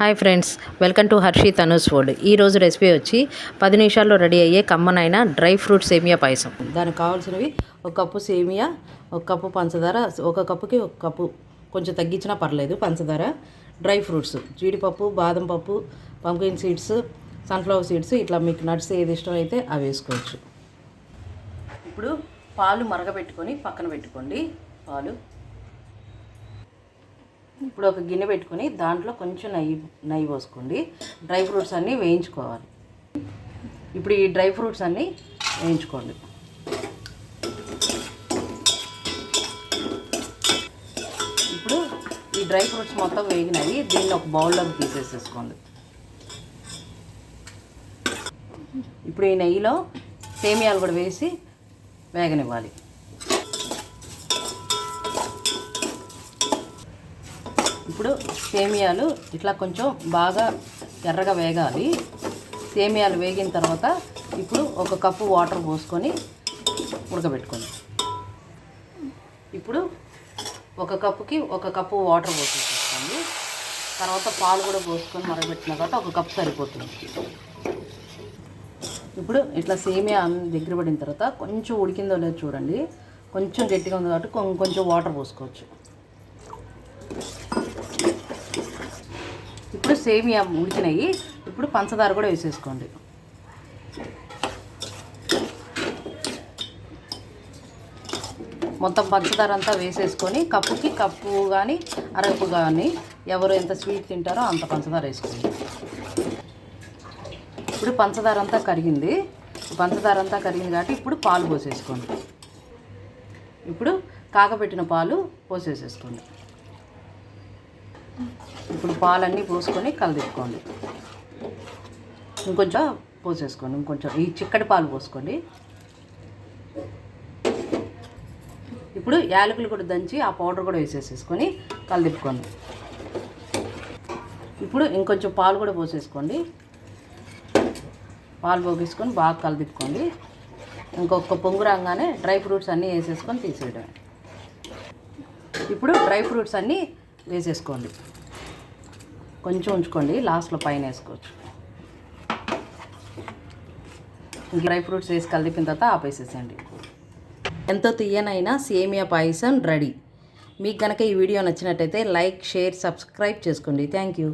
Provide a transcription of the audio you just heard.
Hi friends welcome to Harshi Tanu's food. ఈ రోజు recipe వచ్చి పది నిమిషాల్లో రెడీ అయ్యే కమ్మనైన డ్రై ఫ్రూట్ సేమియా పాయసం. దానికి కావాల్సినవి ఒక కప్పు సేమియా ఒక కప్పు పంచదార ఒక కప్పుకి ఒక కప్పు కొంచెం తగ్గించినా పర్లేదు పంచదార డ్రై ఫ్రూట్స్ జీడిపప్పు బాదం పప్పు పంకిన్ సీడ్స్ సన్ఫ్లవర్ సీడ్స్ ఇట్లా మీకు నట్స్ ఏది ఇష్టం అయితే అవి వేసుకోవచ్చు. ఇప్పుడు పాలు మరగబెట్టుకొని పక్కన పెట్టుకోండి. పాలు ఇప్పుడు ఒక గిన్నె పెట్టుకొని దాంట్లో కొంచెం నెయ్యి నెయ్యి పోసుకోండి. డ్రై ఫ్రూట్స్ అన్నీ వేయించుకోవాలి. ఇప్పుడు ఈ డ్రై ఫ్రూట్స్ అన్నీ వేయించుకోండి. ఇప్పుడు ఈ డ్రై ఫ్రూట్స్ మొత్తం వేగినవి దీన్ని ఒక బౌల్లోకి తీసేసేసుకోండి. ఇప్పుడు ఈ నెయ్యిలో సేమియాలు కూడా వేసి వేగనివ్వాలి. ఇప్పుడు సేమియాలు ఇట్లా కొంచెం బాగా ఎర్రగా వేగాలి. సేమియాలు వేగిన తర్వాత ఇప్పుడు ఒక కప్పు వాటర్ పోసుకొని ఉడకబెట్టుకోండి. ఇప్పుడు ఒక కప్పుకి ఒక కప్పు వాటర్ పోసేసుకోండి తర్వాత పాలు కూడా పోసుకొని మరగబెట్టిన తర్వాత ఒక కప్పు సరిపోతుంది. ఇప్పుడు ఇట్లా సేమియా దగ్గర పడిన తర్వాత కొంచెం ఉడికిందో లేదో చూడండి. కొంచెం గట్టిగా ఉంది కాబట్టి కొంచెం వాటర్ పోసుకోవచ్చు ఇప్పుడు సేమియా ఉడికినాయి. ఇప్పుడు పంచదార కూడా వేసేసుకోండి. మొత్తం పంచదార అంతా వేసేసుకొని కప్పుకి కప్పు కానీ అరపు కానీ ఎవరు ఎంత స్వీట్ తింటారో అంత పంచదార వేసుకోండి. ఇప్పుడు పంచదార అంతా కరిగింది. పంచదార అంతా కరిగింది కాబట్టి ఇప్పుడు పాలు పోసేసుకోండి. ఇప్పుడు కాగబెట్టిన పాలు పోసేసేసుకోండి. ఇప్పుడు పాలన్నీ పోసుకొని కలదిప్పుకోండి ఇంకొంచెం పోసేసుకోండి. ఇంకొంచెం ఈ చిక్కటి పాలు పోసుకోండి. ఇప్పుడు యాలకులు కూడా దంచి ఆ పౌడర్ కూడా వేసేసేసుకొని కలదిప్పుకోండి ఇప్పుడు ఇంకొంచెం పాలు కూడా పోసేసుకోండి. పాలు పోగేసుకొని బాగా కలదిప్పుకోండి ఇంకొక పొంగు రాగానే డ్రై ఫ్రూట్స్ అన్నీ వేసేసుకొని తీసేయడమే. ఇప్పుడు డ్రై ఫ్రూట్స్ అన్నీ వేసేసుకోండి. కొంచెం ఉంచుకోండి లాస్ట్లో పైన వేసుకోవచ్చు. డ్రై ఫ్రూట్స్ వేసి కలిపిన తర్వాత ఆపేసేసేయండి. ఎంతో తీయనైనా సేమియా పాయసం రెడీ. మీకు కనుక ఈ వీడియో నచ్చినట్టయితే లైక్ షేర్ సబ్స్క్రైబ్ చేసుకోండి. Thank you